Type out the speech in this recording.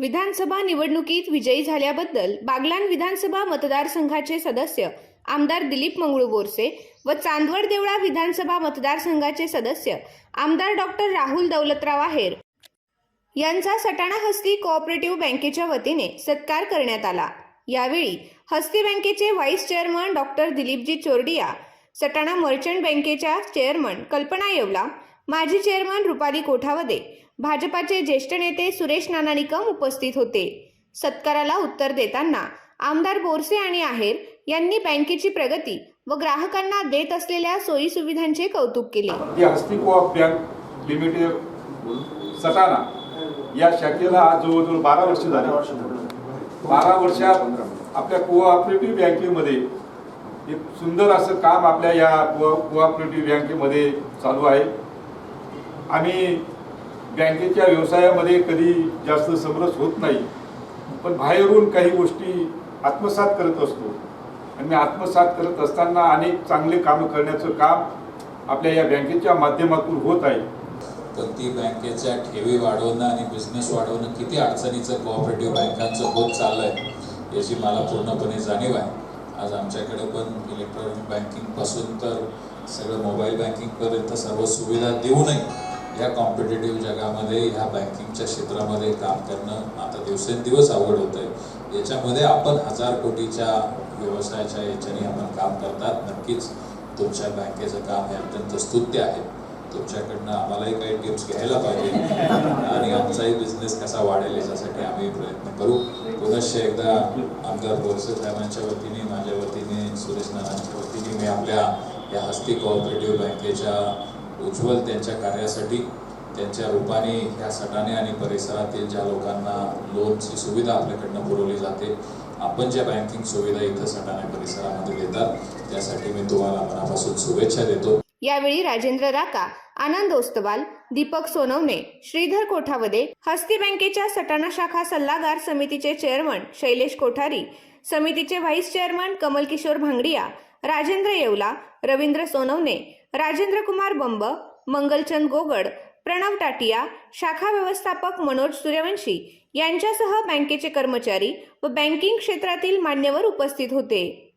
विधानसभा निवडणुकीत विजयी झाल्याबद्दल बागलाण विधानसभा मतदारसंघाचे सदस्य आमदार दिलीप मंगळू बोरसे व चांदवड देवळा विधानसभा मतदारसंघाचे सदस्य आमदार डॉक्टर राहुल दौलतराव आहेर यांचा सटाणा हस्ती कोऑपरेटिव्ह बँकेच्या वतीने सत्कार करण्यात आला. यावेळी हस्ती बँकेचे vice chairman doctor Dilipji Chordia Satana merchant बँकेच्या चेअरमन कल्पना येवला माजी चेअरमन रुपाली कोठावदे भाजपाचे ज्येष्ठ नेते सुरेश नाना निकम उपस्थित होते. सत्काराला उत्तर देताना आमदार बोरसे आणि आहेर यांनी बँकेची प्रगती व ग्राहकांना देत असलेल्या सोयी सुविधांचे कौतुक केले. बँक लिमिटेड सटाणा या शाखेला आज जवळजवळ बारा वर्ष झाली. बारा वर्षात आपल्या कोऑपरेटिव्ह बँकेमध्ये एक सुंदर असं काम आपल्या या को कोऑपरेटिव्ह बँकेमध्ये चालू आहे. आम्ही बँकेच्या व्यवसायामध्ये कधी जास्त समरस होत नाही पण बाहेरून काही गोष्टी आत्मसात करत असतो. आणि मी आत्मसात करत असताना अनेक चांगले कामं करण्याचं काम आपल्या या बँकेच्या माध्यमातून होत आहे. पण ती बँकेच्या ठेवी वाढवणं आणि बिझनेस वाढवणं किती अडचणीचं कोऑपरेटिव्ह बँकांचं होत आहे याची मला पूर्णपणे जाणीव आहे. आज आमच्याकडे पण इलेक्ट्रॉनिक बँकिंगपासून तर सगळं मोबाईल बँकिंगपर्यंत सर्व सुविधा देऊनही या कॉम्पिटेटिव्ह जगामध्ये ह्या बँकिंगच्या क्षेत्रामध्ये काम करणं आता दिवसेंदिवस अवघड होत आहे याच्यामध्ये आपण हजार कोटीच्या व्यवसायाच्या याच्याने आपण काम करतात. नक्कीच तुमच्या बँकेचं काम हे अत्यंत स्तुत्य आहे. तुमच्याकडनं आम्हालाही काही टिप्स घ्यायला पाहिजे. आणि आमचाही बिझनेस कसा वाढेल याच्यासाठी आम्ही प्रयत्न करू. पुनश्च एकदा आमदार बोरसे साहेबांच्या वतीने माझ्या वतीने सुरेश नानांच्या वतीने मी आपल्या या हस्ती कोऑपरेटिव्ह बँकेच्या उज्ज्वल त्यांच्या कार्यासाठी त्यांच्या रूपाने ह्या सटाणे आणि परिसरातील ज्या लोकांना लोनची सुविधा आपल्याकडनं पुरवली जाते आपण ज्या बँकिंग सुविधा इथं सटाणा परिसरामध्ये देतात त्यासाठी मी तुम्हाला मनापासून शुभेच्छा देतो. यावेळी राजेंद्र राका आनंद ओस्तवाल दीपक सोनवणे श्रीधर कोठावदे हस्ती बँकेच्या सटाणा शाखा सल्लागार समितीचे चेअरमन शैलेश कोठारी समितीचे व्हाईस चेअरमन कमलकिशोर भांगडिया राजेंद्र येवला रवींद्र सोनवणे राजेंद्र कुमार बंब मंगलचंद गोगड प्रणव टाटिया शाखा व्यवस्थापक मनोज सूर्यवंशी यांच्यासह बँकेचे कर्मचारी व बँकिंग क्षेत्रातील मान्यवर उपस्थित होते.